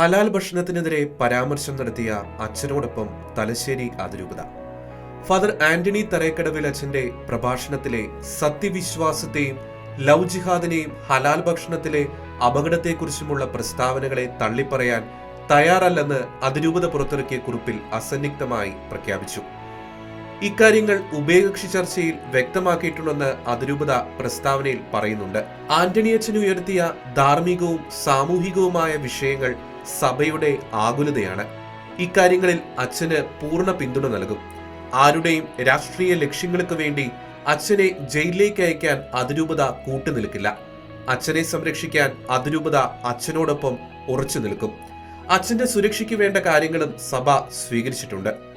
ഹലാൽ ഭക്ഷണത്തിനെതിരെ പരാമർശം നടത്തിയ അച്ഛനോടൊപ്പം തലശ്ശേരി അതിരൂപത. ഫാദർ ആന്റണി തറേക്കടവിൽ അച്ഛന്റെ പ്രഭാഷണത്തിലെ സത്യവിശ്വാസത്തെയും ലവ് ജിഹാദിനെയും ഹലാൽ ഭക്ഷണത്തിലെ അപകടത്തെക്കുറിച്ചുമുള്ള പ്രസ്താവനകളെ തള്ളിപ്പറയാൻ തയ്യാറല്ലെന്ന് അതിരൂപത പുറത്തിറക്കിയ കുറിപ്പിൽ അസന്നിഗ്ധമായി പ്രഖ്യാപിച്ചു. ഇക്കാര്യങ്ങൾ ഉഭയകക്ഷി ചർച്ചയിൽ വ്യക്തമാക്കിയിട്ടുണ്ടെന്ന് അതിരൂപത പ്രസ്താവനയിൽ പറയുന്നുണ്ട്. ആന്റണിയച്ചൻ ഉയർത്തിയ ധാർമ്മികവും സാമൂഹികവുമായ വിഷയങ്ങൾ സഭയുടെ ആകുലതയാണ്. ഇക്കാര്യങ്ങളിൽ അച്ഛന് പൂർണ പിന്തുണ നൽകും. ആരുടെയും രാഷ്ട്രീയ ലക്ഷ്യങ്ങൾക്ക് വേണ്ടി അച്ഛനെ ജയിലിലേക്ക് അയക്കാൻ അതിരൂപത കൂട്ടുനിൽക്കില്ല. അച്ഛനെ സംരക്ഷിക്കാൻ അതിരൂപത അച്ഛനോടൊപ്പം ഉറച്ചു നിൽക്കും. അച്ഛന്റെ സുരക്ഷയ്ക്ക് വേണ്ട കാര്യങ്ങളും സഭ സ്വീകരിച്ചിട്ടുണ്ട്.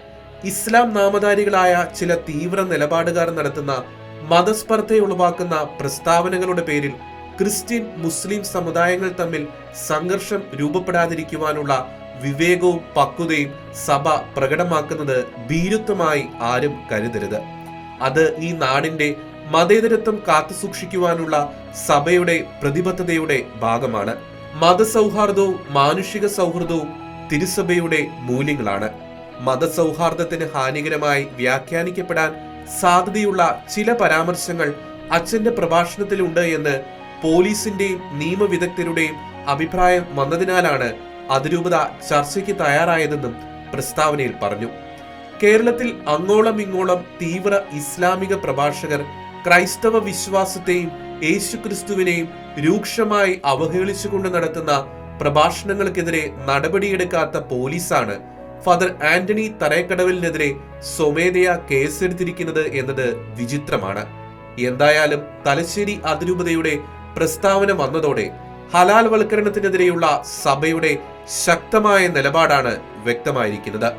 ഇസ്ലാം നാമധാരികളായ ചില തീവ്ര നിലപാടുകാർ നടത്തുന്ന മതസ്പർദ്ധയെ ഉളവാക്കുന്ന പ്രസ്താവനകളുടെ പേരിൽ ക്രിസ്ത്യൻ മുസ്ലിം സമുദായങ്ങൾ തമ്മിൽ സംഘർഷം രൂപപ്പെടാതിരിക്കുവാനുള്ള വിവേകവും പക്വതയും സഭ പ്രകടമാക്കുന്നത് ഭീരുത്വമായി ആരും കരുതരുത്. അത് ഈ നാടിന്റെ മതേതരത്വം കാത്തുസൂക്ഷിക്കുവാനുള്ള സഭയുടെ പ്രതിബദ്ധതയുടെ ഭാഗമാണ്. മതസൗഹാർദ്ദവും മാനുഷിക സൗഹൃദവും തിരുസഭയുടെ മൂല്യങ്ങളാണ്. മതസൗഹാർദ്ദത്തിന് ഹാനികരമായി വ്യാഖ്യാനിക്കപ്പെടാൻ സാധ്യതയുള്ള ചില പരാമർശങ്ങൾ അച്ഛന്റെ പ്രഭാഷണത്തിലുണ്ട് എന്ന് പോലീസിന്റെയും നിയമവിദഗ്ധരുടെയും അഭിപ്രായം വന്നതിനാലാണ് അതിരൂപത ചർച്ചയ്ക്ക് തയ്യാറായതെന്നും പ്രസ്താവനയിൽ പറഞ്ഞു. കേരളത്തിൽ അങ്ങോളം ഇങ്ങോളം തീവ്ര ഇസ്ലാമിക പ്രഭാഷകർ ക്രൈസ്തവ വിശ്വാസത്തെയും യേശുക്രിസ്തുവിനെയും രൂക്ഷമായി അവഹേളിച്ചുകൊണ്ട് നടത്തുന്ന പ്രഭാഷണങ്ങൾക്കെതിരെ നടപടിയെടുക്കാത്ത പോലീസാണ് ഫാദർ ആന്റണി തറയക്കടവിലിനെതിരെ സ്വമേധയാ കേസെടുത്തിരിക്കുന്നത് എന്നത് വിചിത്രമാണ്. എന്തായാലും തലശ്ശേരി അതിരൂപതയുടെ പ്രസ്താവന വന്നതോടെ ഹലാൽ വൽക്കരണത്തിനെതിരെയുള്ള സഭയുടെ ശക്തമായ നിലപാടാണ് വ്യക്തമായിരിക്കുന്നത്.